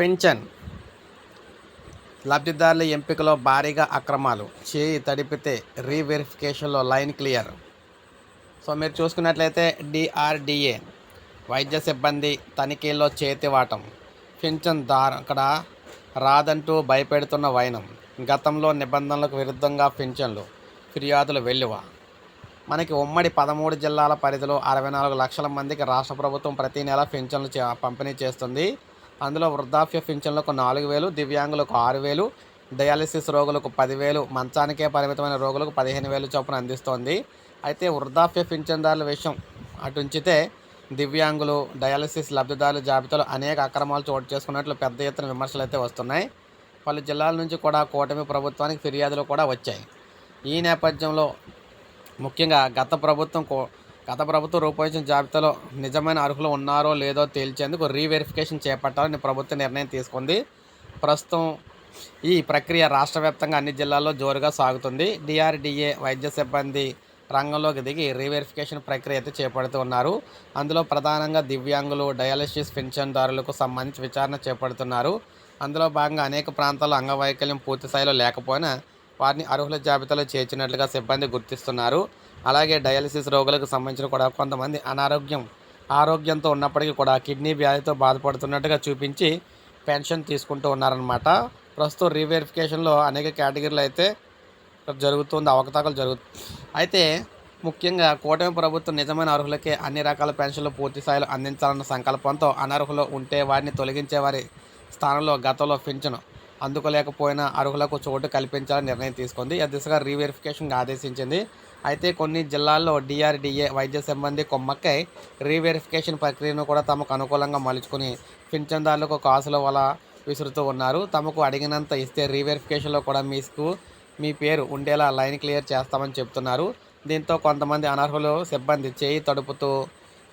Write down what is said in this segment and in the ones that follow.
Pension లబ్ధిదారుల ఎంపికలో భారీగా అక్రమాలు. చేయి తడిపితే రీవెరిఫికేషన్లో లైన్ క్లియర్. సో మీరు చూసుకున్నట్లయితే డిఆర్డిఏ వైద్య సిబ్బంది తనిఖీల్లో చేతివాటం పింఛన్ దార అక్కడ రాదంటూ భయపెడుతున్న వైనం. గతంలో నిబంధనలకు విరుద్ధంగా పింఛన్లు ఫిర్యాదులు వెల్లువ. మనకి ఉమ్మడి పదమూడు జిల్లాల పరిధిలో అరవై నాలుగు లక్షల మందికి రాష్ట్ర ప్రభుత్వం ప్రతి నెల పింఛన్లు చే- పంపిణీ చేస్తుంది. అందులో వృద్ధాప్య పింఛన్లకు నాలుగు వేలు దివ్యాంగులకు ఆరు వేలు డయాలసిస్ రోగులకు పదివేలు మంచానికే పరిమితమైన రోగులకు పదిహేను వేలు చొప్పున అందిస్తోంది. అయితే వృద్ధాప్య పింఛన్దారుల విషయం అటు ఉంచితే దివ్యాంగులు డయాలసిస్ లబ్ధిదారుల జాబితాలో అనేక అక్రమాలు చోటు చేసుకున్నట్లు పెద్ద ఎత్తున విమర్శలు అయితే వస్తున్నాయి. పలు జిల్లాల నుంచి కూడా కూటమి ప్రభుత్వానికి ఫిర్యాదులు కూడా వచ్చాయి. ఈ నేపథ్యంలో ముఖ్యంగా గత ప్రభుత్వం కో గత ప్రభుత్వం రూపొందించిన జాబితాలో నిజమైన అర్హులు ఉన్నారో లేదో తేల్చేందుకు రీవెరిఫికేషన్ చేపట్టాలని ప్రభుత్వం నిర్ణయం తీసుకుంది. ప్రస్తుతం ఈ ప్రక్రియ రాష్ట్ర వ్యాప్తంగా అన్ని జిల్లాల్లో జోరుగా సాగుతుంది. డిఆర్డిఏ వైద్య సిబ్బంది రంగంలోకి దిగి రీవెరిఫికేషన్ ప్రక్రియ అయితే చేపడుతూ ఉన్నారు. అందులో ప్రధానంగా దివ్యాంగులు డయాలసిస్ పెన్షన్దారులకు సంబంధించి విచారణ చేపడుతున్నారు. అందులో భాగంగా అనేక ప్రాంతాల్లో అంగవైకల్యం పూర్తి స్థాయిలో లేకపోయినా వారిని అర్హుల జాబితాలో చేర్చినట్లుగా సిబ్బంది గుర్తిస్తున్నారు. అలాగే డయాలసిస్ రోగులకు సంబంధించిన కూడా కొంతమంది అనారోగ్యం ఆరోగ్యంతో ఉన్నప్పటికీ కూడా కిడ్నీ వ్యాధితో బాధపడుతున్నట్టుగా చూపించి పెన్షన్ తీసుకుంటూ ఉన్నారనమాట ప్రస్తుతం రీవెరిఫికేషన్లో అనేక కేటగిరీలు అయితే జరుగుతుంది అవకతవకలు జరుగుతుంది అయితే ముఖ్యంగా కూటమి ప్రభుత్వం నిజమైన అర్హులకే అన్ని రకాల పెన్షన్లు పూర్తి స్థాయిలో అందించాలన్న సంకల్పంతో అనర్హులు ఉంటే వారిని తొలగించే వారి స్థానంలో గతంలో పెంచను అందుకోలేకపోయినా అర్హులకు చోటు కల్పించాలని నిర్ణయం తీసుకుంది. ఆ దిశగా రీవెరిఫికేషన్గా ఆదేశించింది అయితే కొన్ని జిల్లాల్లో డిఆర్డిఏ వైద్య సిబ్బంది కొమ్మక్కై రీవెరిఫికేషన్ ప్రక్రియను కూడా తమకు అనుకూలంగా మలుచుకుని పింఛన్దారులకు కాసుల వల విసురుతూ ఉన్నారు. తమకు అడిగినంత ఇస్తే రీవెరిఫికేషన్లో కూడా మీకు మీ పేరు ఉండేలా లైన్ క్లియర్ చేస్తామని చెప్తున్నారు. దీంతో కొంతమంది అనర్హులు సిబ్బంది చేయి తడుపుతూ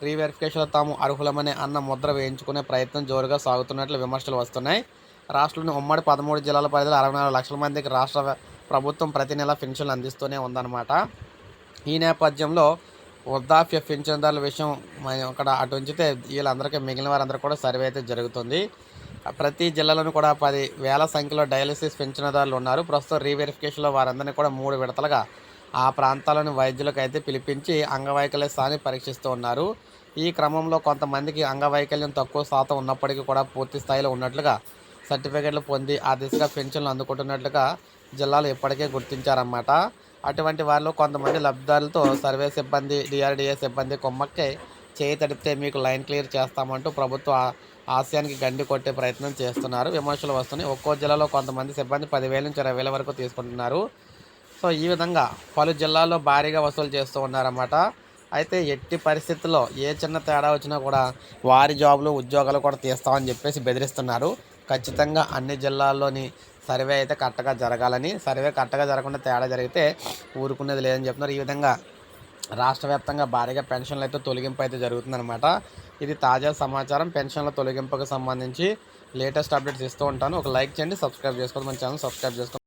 రీవెరిఫికేషన్లో తాము అర్హులమని అన్న ముద్ర వేయించుకునే ప్రయత్నం జోరుగా సాగుతున్నట్లు విమర్శలు వస్తున్నాయి. రాష్ట్రంలోని ఉమ్మడి పదమూడు జిల్లాల పరిధిలో అరవై నాలుగు లక్షల మందికి రాష్ట్ర ప్రభుత్వం ప్రతి నెల పెన్షన్లు అందిస్తూనే ఉందన్నమాట. ఈ నేపథ్యంలో వృద్ధాప్య పెన్షన్దారుల విషయం మన అక్కడ అటు ఉంచితే వీళ్ళందరికీ మిగిలిన వారందరూ కూడా సర్వే అయితే జరుగుతుంది. ప్రతి జిల్లాలోనూ కూడా పది వేల సంఖ్యలో డయాలసిస్ పెన్షన్దారులు ఉన్నారు. ప్రస్తుతం రీవెరిఫికేషన్లో వారందరినీ కూడా మూడు విడతలుగా ఆ ప్రాంతాలను వైద్యులకు అయితే పిలిపించి అంగవైకల్య స్థాయిని పరీక్షిస్తూ ఉన్నారు. ఈ క్రమంలో కొంతమందికి అంగవైకల్యం తక్కువ శాతం ఉన్నప్పటికీ కూడా పూర్తి స్థాయిలో ఉన్నట్లుగా సర్టిఫికెట్లు పొంది ఆ దిశగా పెన్షన్లు అందుకుంటున్నట్లుగా జిల్లాలు ఇప్పటికే గుర్తించారన్నమాట. అటువంటి వారిలో కొంతమంది లబ్ధిదారులతో సర్వే సిబ్బంది డిఆర్డిఏ సిబ్బంది కొమ్మక్కే చేయి తడిపితే మీకు లైన్ క్లియర్ చేస్తామంటూ ప్రభుత్వ ఆశయానికి గండి కొట్టే ప్రయత్నం చేస్తున్నారు. విమర్శలు వస్తున్నాయి. ఒక్కో జిల్లాలో కొంతమంది సిబ్బంది పదివేల నుంచి ఇరవై వేల వరకు తీసుకుంటున్నారు. సో ఈ విధంగా పలు జిల్లాల్లో భారీగా వసూలు చేస్తూ ఉన్నారన్నమాట. అయితే ఎట్టి పరిస్థితుల్లో ఏ చిన్న తేడా వచ్చినా కూడా వారి జాబులు ఉద్యోగాలు కూడా తీస్తామని చెప్పేసి బెదిరిస్తున్నారు. ఖచ్చితంగా అన్ని జిల్లాల్లోని సర్వే అయితే కరెక్ట్గా జరగాలని సర్వే కరెక్ట్గా జరగకుండా తేడా జరిగితే ఊరుకునేది లేదని చెప్తున్నారు. ఈ విధంగా రాష్ట్ర వ్యాప్తంగా భారీగా పెన్షన్లు అయితే తొలగింపు అయితే జరుగుతుందన్నమాట. ఇది తాజా సమాచారం. పెన్షన్ల తొలగింపుకు సంబంధించి లేటెస్ట్ అప్డేట్స్ ఇస్తూ ఉంటాను. ఒక లైక్ చేయండి సబ్స్క్రైబ్ చేసుకోండి మన ఛానల్ సబ్స్క్రైబ్ చేసుకోండి